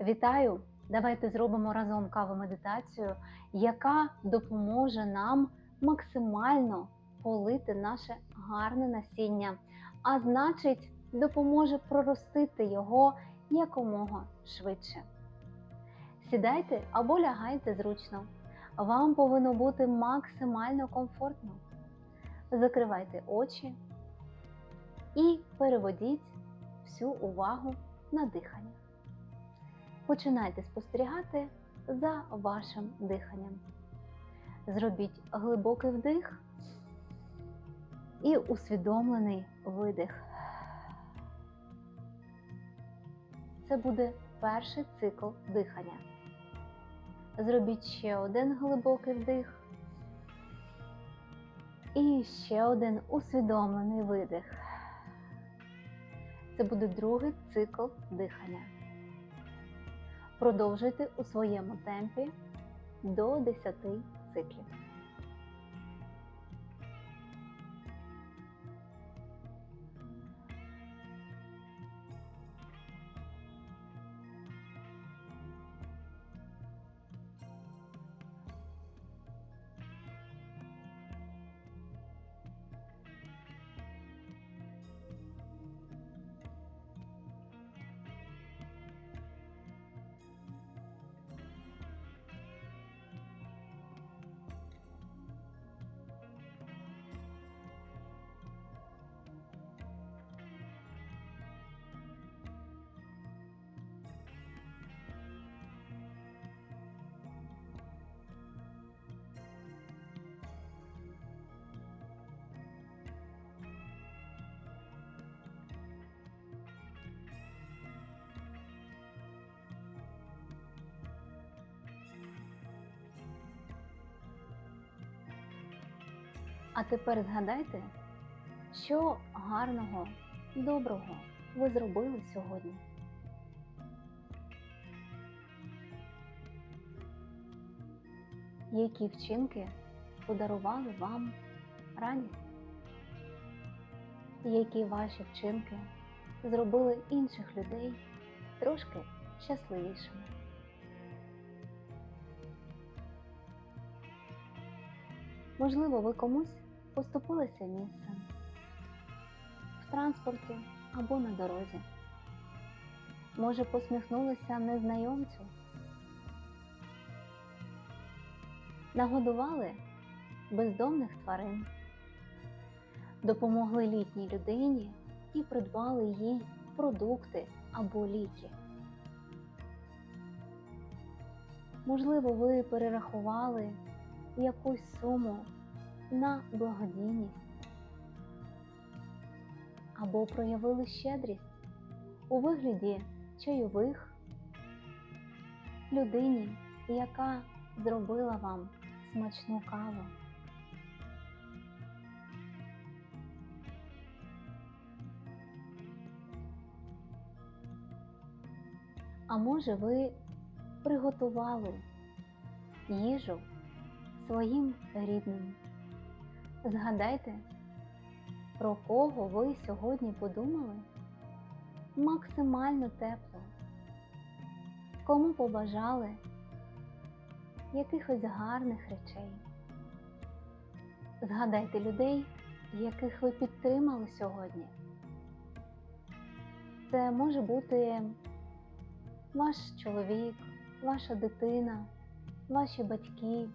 Вітаю! Давайте зробимо разом каву-медитацію, яка допоможе нам максимально полити наше гарне насіння, а значить, допоможе проростити його якомога швидше. Сідайте або лягайте зручно. Вам повинно бути максимально комфортно. Закривайте очі і переводіть всю увагу на дихання. Починайте спостерігати за вашим диханням. Зробіть глибокий вдих і усвідомлений видих. Це буде перший цикл дихання. Зробіть ще один глибокий вдих і ще один усвідомлений видих. Це буде другий цикл дихання. Продовжуйте у своєму темпі до 10 циклів. А тепер згадайте, що гарного, доброго ви зробили сьогодні. Які вчинки подарували вам радість? Які ваші вчинки зробили інших людей трошки щасливішими? Можливо, ви комусь поступилися місцем в транспорті або на дорозі. Може, посміхнулися незнайомцю, нагодували бездомних тварин, допомогли літній людині і придбали їй продукти або ліки. Можливо, ви перерахували якусь суму на благодійність або проявили щедрість у вигляді чайових людині, яка зробила вам смачну каву. А може ви приготували їжу своїм рідним. Згадайте, про кого ви сьогодні подумали максимально тепло, кому побажали якихось гарних речей. Згадайте людей, яких ви підтримали сьогодні. Це може бути ваш чоловік, ваша дитина, ваші батьки.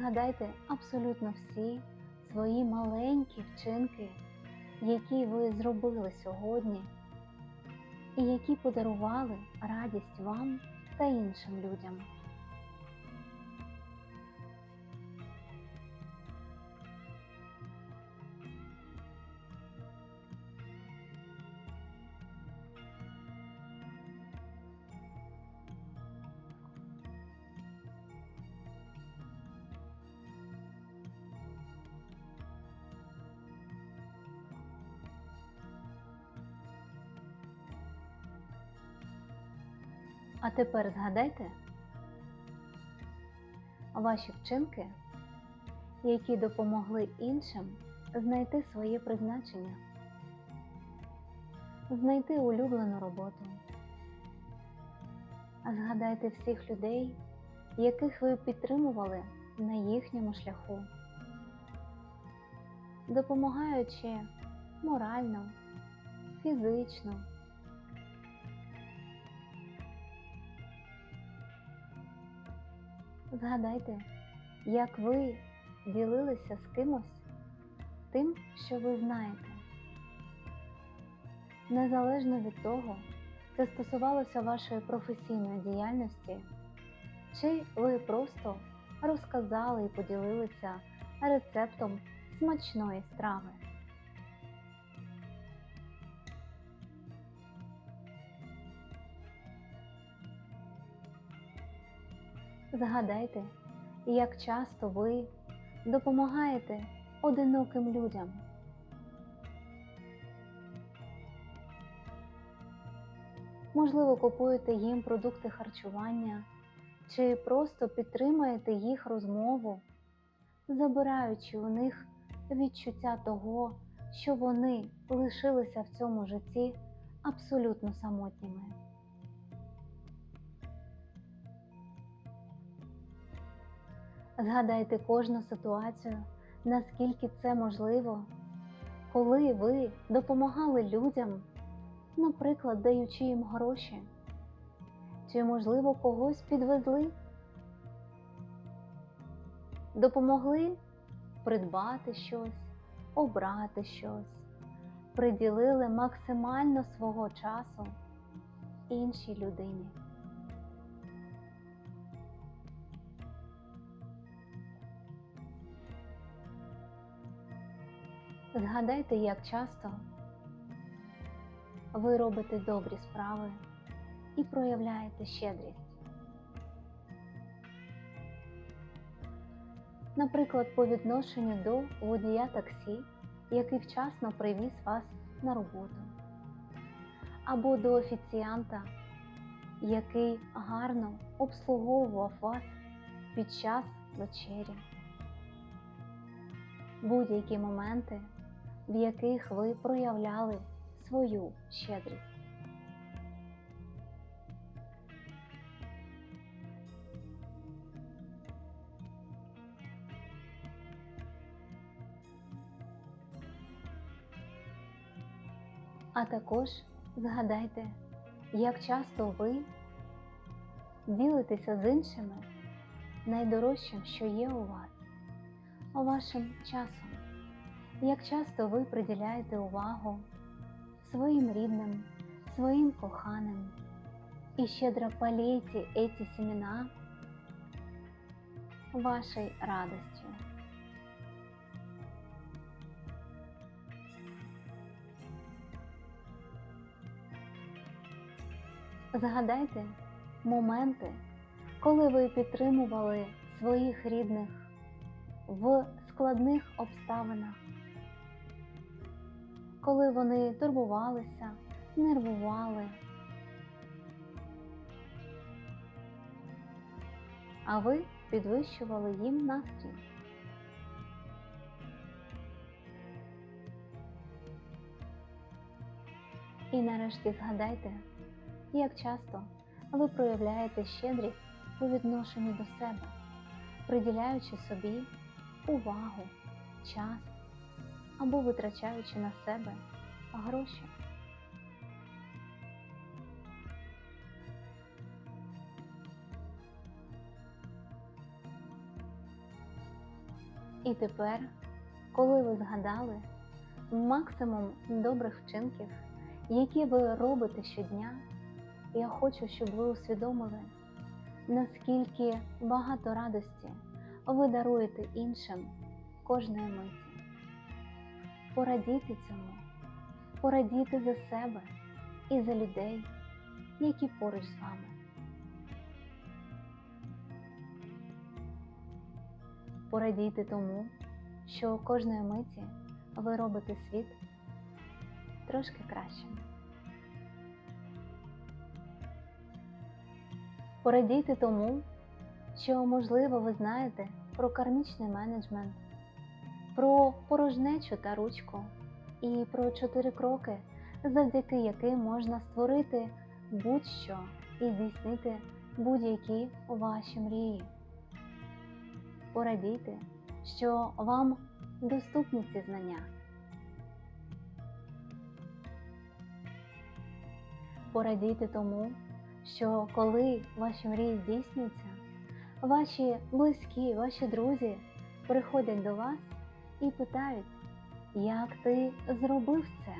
Згадайте абсолютно всі свої маленькі вчинки, які ви зробили сьогодні, і які подарували радість вам та іншим людям. А тепер згадайте ваші вчинки, які допомогли іншим знайти своє призначення. знайти улюблену роботу. Згадайте всіх людей, яких ви підтримували на їхньому шляху, допомагаючи морально, фізично. Згадайте, як ви ділилися з кимось тим, що ви знаєте. Незалежно від того, це стосувалося вашої професійної діяльності, чи ви просто розказали і поділилися рецептом смачної страви. Згадайте, як часто ви допомагаєте одиноким людям. Можливо, купуєте їм продукти харчування чи просто підтримуєте їх розмову, забираючи у них відчуття того, що вони лишилися в цьому житті абсолютно самотніми. Згадайте кожну ситуацію, наскільки це можливо, коли ви допомагали людям, наприклад, даючи їм гроші, чи, можливо, когось підвезли, допомогли придбати щось, обрати щось, приділили максимально свого часу іншій людині. Згадайте, як часто ви робите добрі справи і проявляєте щедрість. Наприклад, по відношенню до водія таксі, який вчасно привіз вас на роботу, або до офіціанта, який гарно обслуговував вас під час вечері. Будь-які моменти, в яких ви проявляли свою щедрість. А також згадайте, як часто ви ділитеся з іншими найдорожчим, що є у вас, вашим часом. Як часто ви приділяєте увагу своим рідним, своим коханим и щедро полейте эти семена вашей радостью. Згадайте моменти, коли ви підтримували своїх рідних в складних обставинах коли вони турбувалися, нервували. А ви підвищували їм настрій. І нарешті згадайте, як часто ви проявляєте щедрість по відношенню до себе, приділяючи собі увагу, час або витрачаючи на себе гроші. І тепер, коли ви згадали максимум добрих вчинків, які ви робите щодня, я хочу, щоб ви усвідомили, наскільки багато радості ви даруєте іншим кожної миті порадіти цьому, порадіти за себе і за людей, які поруч з вами. Порадійте тому, що кожної миті ви робите світ трошки кращим. Порадійте тому, що, можливо, ви знаєте про кармічний менеджмент про порожнечу та ручку і про чотири кроки завдяки яким можна створити будь-що і здійснити будь-які ваші мрії. Порадійте, що вам доступні ці знання. Порадійте тому, що коли ваші мрії здійснюються, ваші близькі, ваші друзі приходять до вас і питають, як ти зробив це?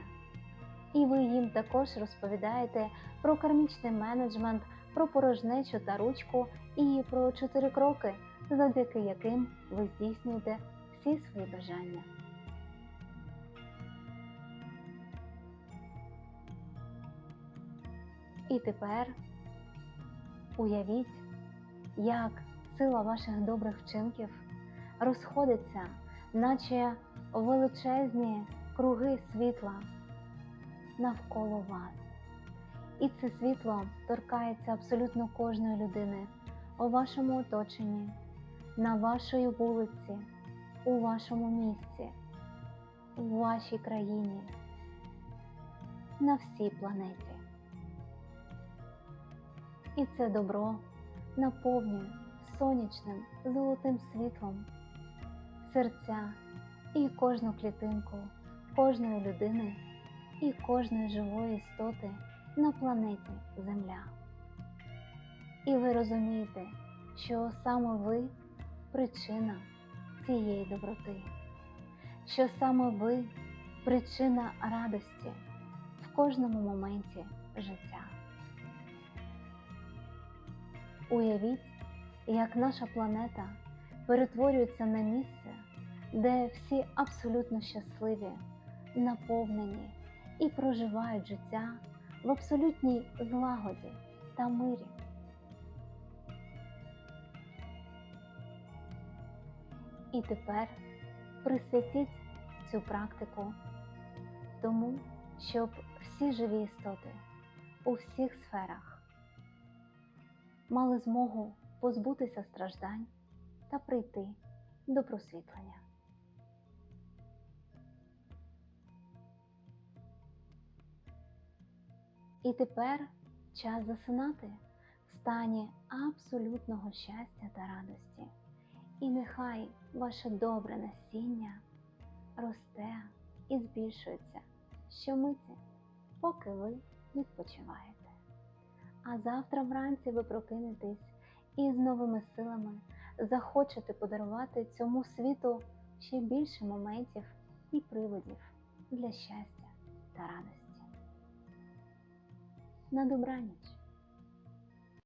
І ви їм також розповідаєте про кармічний менеджмент, про порожнечу та ручку і про чотири кроки, завдяки яким ви здійснюєте всі свої бажання. І тепер уявіть, як сила ваших добрих вчинків розходиться, наче величезні круги світла навколо вас. І це світло торкається абсолютно кожної людини у вашому оточенні, на вашій вулиці, у вашому місці, у вашій країні, на всій планеті. І це добро наповнює сонячним золотим світлом серця і кожну клітинку кожної людини і кожної живої істоти на планеті Земля. І ви розумієте, що саме ви причина цієї доброти, що саме ви причина радості в кожному моменті життя. Уявіть, як наша планета перетворюється на місце, де всі абсолютно щасливі, наповнені і проживають життя в абсолютній злагоді та мирі. І тепер присвятіть цю практику тому, щоб всі живі істоти у всіх сферах мали змогу позбутися страждань та прийти до просвітлення. І тепер час засинати в стані абсолютного щастя та радості. І нехай ваше добре насіння росте і збільшується щомиті, поки ви відпочиваєте. А завтра вранці ви прокинетесь і з новими силами захочете подарувати цьому світу ще більше моментів і приводів для щастя та радості. На добраніч!